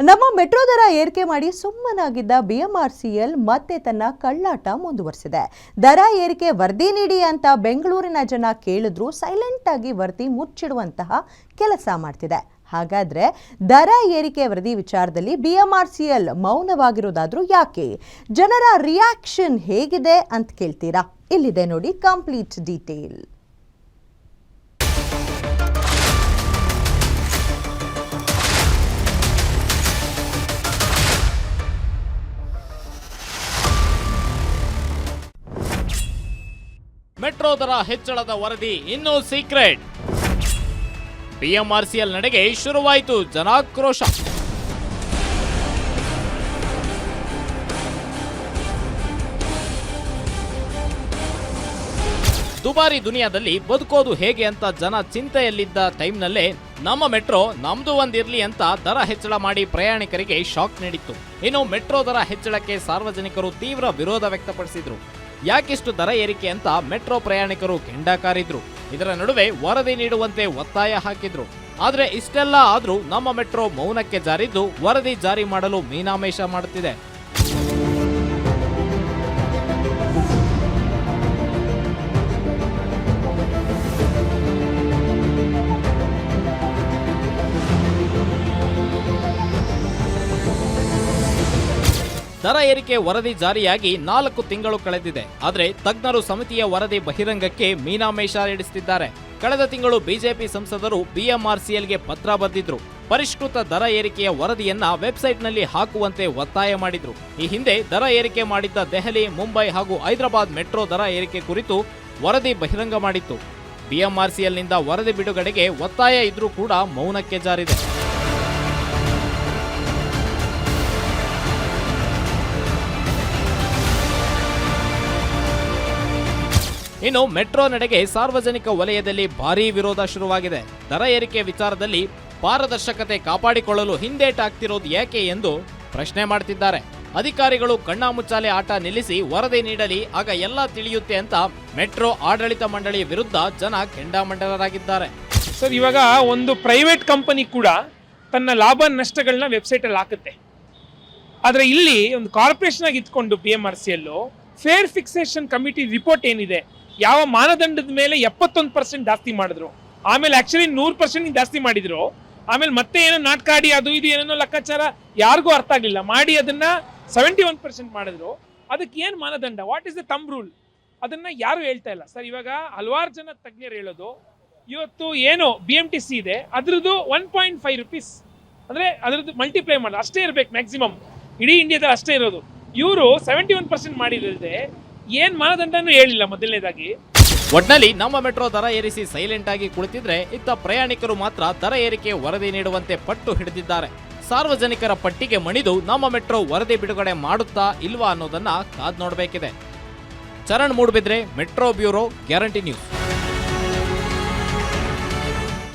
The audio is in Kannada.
ನಮ್ಮ ಮೆಟ್ರೋ ದರ ಏರಿಕೆ ಮಾಡಿ ಸುಮ್ಮನಾಗಿದ್ದ ಬಿಎಂಆರ್ಸಿಎಲ್ ಮತ್ತೆ ತನ್ನ ಕಳ್ಳಾಟ ಮುಂದುವರಿಸಿದೆ. ದರ ಏರಿಕೆ ವರದಿ ನೀಡಿ ಅಂತ ಬೆಂಗಳೂರಿನ ಜನ ಕೇಳಿದ್ರು ಸೈಲೆಂಟ್ ಆಗಿ ವರದಿ ಮುಚ್ಚಿಡುವಂತಹ ಕೆಲಸ ಮಾಡ್ತಿದೆ. ಹಾಗಾದ್ರೆ ದರ ಏರಿಕೆ ವರದಿ ವಿಚಾರದಲ್ಲಿ ಬಿಎಂಆರ್ಸಿಎಲ್ ಮೌನವಾಗಿರೋದಾದ್ರೂ ಯಾಕೆ? ಜನರ ರಿಯಾಕ್ಷನ್ ಹೇಗಿದೆ ಅಂತ ಕೇಳ್ತೀರಾ? ಇಲ್ಲಿದೆ ನೋಡಿ ಕಂಪ್ಲೀಟ್ ಡೀಟೇಲ್ ಮೆಟ್ರೋ ದರ ಹೆಚ್ಚಳದ ವರದಿ ಇನ್ನೂ ಸೀಕ್ರೆಟ್. ಪಿಎಂಆರ್ಸಿಎಲ್ ನಡೆಗೆ ಶುರುವಾಯಿತು ಜನಾಕ್ರೋಶ. ದುಬಾರಿ ದುನಿಯಾದಲ್ಲಿ ಬದುಕೋದು ಹೇಗೆ ಅಂತ ಜನ ಚಿಂತೆಯಲ್ಲಿದ್ದ ಟೈಮ್ನಲ್ಲೇ ನಮ್ಮ ಮೆಟ್ರೋ ನಮ್ದು ಒಂದಿರಲಿ ಅಂತ ದರ ಹೆಚ್ಚಳ ಮಾಡಿ ಪ್ರಯಾಣಿಕರಿಗೆ ಶಾಕ್ ನೀಡಿತ್ತು. ಇನ್ನು ಮೆಟ್ರೋ ದರ ಹೆಚ್ಚಳಕ್ಕೆ ಸಾರ್ವಜನಿಕರು ತೀವ್ರ ವಿರೋಧ ವ್ಯಕ್ತಪಡಿಸಿದ್ರು. ಯಾಕಿಷ್ಟು ದರ ಏರಿಕೆ ಅಂತ ಮೆಟ್ರೋ ಪ್ರಯಾಣಿಕರು ಕೆಂಡಕಾರಿದ್ರು. ಇದರ ನಡುವೆ ವರದಿ ನೀಡುವಂತೆ ಒತ್ತಾಯ ಹಾಕಿದ್ರು. ಆದ್ರೆ ಇಷ್ಟೆಲ್ಲ ಆದ್ರೂ ನಮ್ಮ ಮೆಟ್ರೋ ಮೌನಕ್ಕೆ ಜಾರಿದ್ದು ವರದಿ ಜಾರಿ ಮಾಡಲು ಮೀನಾಮೇಷ ಮಾಡುತ್ತಿದೆ. ದರ ಏರಿಕೆ ವರದಿ ಜಾರಿಯಾಗಿ ನಾಲ್ಕು ತಿಂಗಳು ಕಳೆದಿದೆ. ಆದರೆ ತಜ್ಞರು ಸಮಿತಿಯ ವರದಿ ಬಹಿರಂಗಕ್ಕೆ ಮೀನಾಮೇಷ ಇಡಿಸುತ್ತಿದ್ದಾರೆ ಕಳೆದ ತಿಂಗಳು ಬಿಜೆಪಿ ಸಂಸದರು ಬಿಎಂಆರ್ಸಿಎಲ್ಗೆ ಪತ್ರ ಬರೆದಿದ್ರು. ಪರಿಷ್ಕೃತ ದರ ಏರಿಕೆಯ ವರದಿಯನ್ನ ವೆಬ್ಸೈಟ್ನಲ್ಲಿ ಹಾಕುವಂತೆ ಒತ್ತಾಯ ಮಾಡಿದ್ರು. ಈ ಹಿಂದೆ ದರ ಏರಿಕೆ ಮಾಡಿದ್ದ ದೆಹಲಿ, ಮುಂಬೈ ಹಾಗೂ ಹೈದರಾಬಾದ್ ಮೆಟ್ರೋ ದರ ಏರಿಕೆ ಕುರಿತು ವರದಿ ಬಹಿರಂಗ ಮಾಡಿತ್ತು. ಬಿಎಂಆರ್ಸಿಎಲ್ನಿಂದ ವರದಿ ಬಿಡುಗಡೆಗೆ ಒತ್ತಾಯ ಇದ್ರೂ ಕೂಡ ಮೌನಕ್ಕೆ ಜಾರಿದೆ. ಇನ್ನು ಮೆಟ್ರೋ ನಡೆಗೆ ಸಾರ್ವಜನಿಕ ವಲಯದಲ್ಲಿ ಭಾರೀ ವಿರೋಧ ಶುರುವಾಗಿದೆ. ದರ ಏರಿಕೆ ವಿಚಾರದಲ್ಲಿ ಪಾರದರ್ಶಕತೆ ಕಾಪಾಡಿಕೊಳ್ಳಲು ಹಿಂದೇಟಾಗ್ತಿರೋದು ಏಕೆ ಎಂದು ಪ್ರಶ್ನೆ ಮಾಡ್ತಿದ್ದಾರೆ. ಅಧಿಕಾರಿಗಳು ಕಣ್ಣಾಮುಚ್ಚಾಲೆ ಆಟ ನಿಲ್ಲಿಸಿ ವರದಿ ನೀಡಲಿ, ಆಗ ಎಲ್ಲ ತಿಳಿಯುತ್ತೆ ಅಂತ ಮೆಟ್ರೋ ಆಡಳಿತ ಮಂಡಳಿ ವಿರುದ್ಧ ಜನ ಕೆಂಡಾಮಂಡಲರಾಗಿದ್ದಾರೆ. ಸರ್, ಇವಾಗ ಒಂದು ಪ್ರೈವೇಟ್ ಕಂಪನಿ ಕೂಡ ತನ್ನ ಲಾಭ ನಷ್ಟಗಳನ್ನ ವೆಬ್ಸೈಟಲ್ಲಿ ಹಾಕುತ್ತೆ. ಆದರೆ ಇಲ್ಲಿ ಒಂದು ಕಾರ್ಪೊರೇಷನ್ ಆಗಿ ಇಟ್ಕೊಂಡು ಬಿ ಎಂ ಆರ್ ಸಿ ಎಲ್ಲು ಫೇರ್ ಫಿಕ್ಸೇಷನ್ ಕಮಿಟಿ ರಿಪೋರ್ಟ್ ಏನಿದೆ ಯಾವ ಮಾನದಂಡದ ಮೇಲೆ ಎಪ್ಪತ್ತೊಂದು ಪರ್ಸೆಂಟ್ ಜಾಸ್ತಿ ಮಾಡಿದ್ರು. ಆಮೇಲೆ ಆಕ್ಚುಲಿ ನೂರು ಪರ್ಸೆಂಟ್ ಜಾಸ್ತಿ ಮಾಡಿದ್ರು. ಆಮೇಲೆ ಮತ್ತೆ ಏನೋ ನಾಟ್ಕಾಡಿ ಅದು ಇದು ಏನೇನೋ ಲೆಕ್ಕಾಚಾರ ಯಾರಿಗೂ ಅರ್ಥ ಆಗಲಿಲ್ಲ. ಮಾಡಿ ಅದನ್ನ ಸೆವೆಂಟಿ ಒನ್ ಪರ್ಸೆಂಟ್ ಮಾಡಿದ್ರು. ಅದಕ್ಕೆ ಏನು ಮಾನದಂಡ? What is the thumb rule ಅದನ್ನ ಯಾರು ಹೇಳ್ತಾ ಇಲ್ಲ. ಸರ್, ಇವಾಗ ಹಲವಾರು ಜನ ತಜ್ಞರು ಹೇಳೋದು, ಇವತ್ತು ಏನು ಬಿ ಎಂ ಟಿ ಸಿ ಇದೆ, ಅದ್ರದ್ದು ಒನ್ ಪಾಯಿಂಟ್ ಫೈವ್ ರುಪೀಸ್ ಅಂದರೆ ಅದ್ರದ್ದು ಮಲ್ಟಿಪ್ಲೈ ಮಾಡೋದು ಅಷ್ಟೇ ಇರಬೇಕು ಮ್ಯಾಕ್ಸಿಮಮ್ ಇಡೀ ಇಂಡಿಯಾದಲ್ಲಿ ಅಷ್ಟೇ ಇರೋದು. ಇವರು ಸೆವೆಂಟಿ ಒನ್ ಪರ್ಸೆಂಟ್ ಮಾಡಿರದೆ ಏನು ಮಾನದಂಡನೂ ಹೇಳಿಲ್ಲ ಮೊದಲನೇದಾಗಿ. ಒಟ್ನಲ್ಲಿ ನಮ್ಮ ಮೆಟ್ರೋ ದರ ಏರಿಸಿ ಸೈಲೆಂಟ್ ಆಗಿ ಕುಳಿತಿದ್ರೆ ಇತ್ತ ಪ್ರಯಾಣಿಕರು ಮಾತ್ರ ದರ ಏರಿಕೆ ವರದಿ ನೀಡುವಂತೆ ಪಟ್ಟು ಹಿಡಿದಿದ್ದಾರೆ. ಸಾರ್ವಜನಿಕರ ಪಟ್ಟಿಗೆ ಮಣಿದು ನಮ್ಮ ಮೆಟ್ರೋ ವರದಿ ಬಿಡುಗಡೆ ಮಾಡುತ್ತಾ ಇಲ್ವಾ ಅನ್ನೋದನ್ನ ಕಾದ್ ನೋಡಬೇಕಿದೆ. Charan Moodbidri metro bureau guarantee news.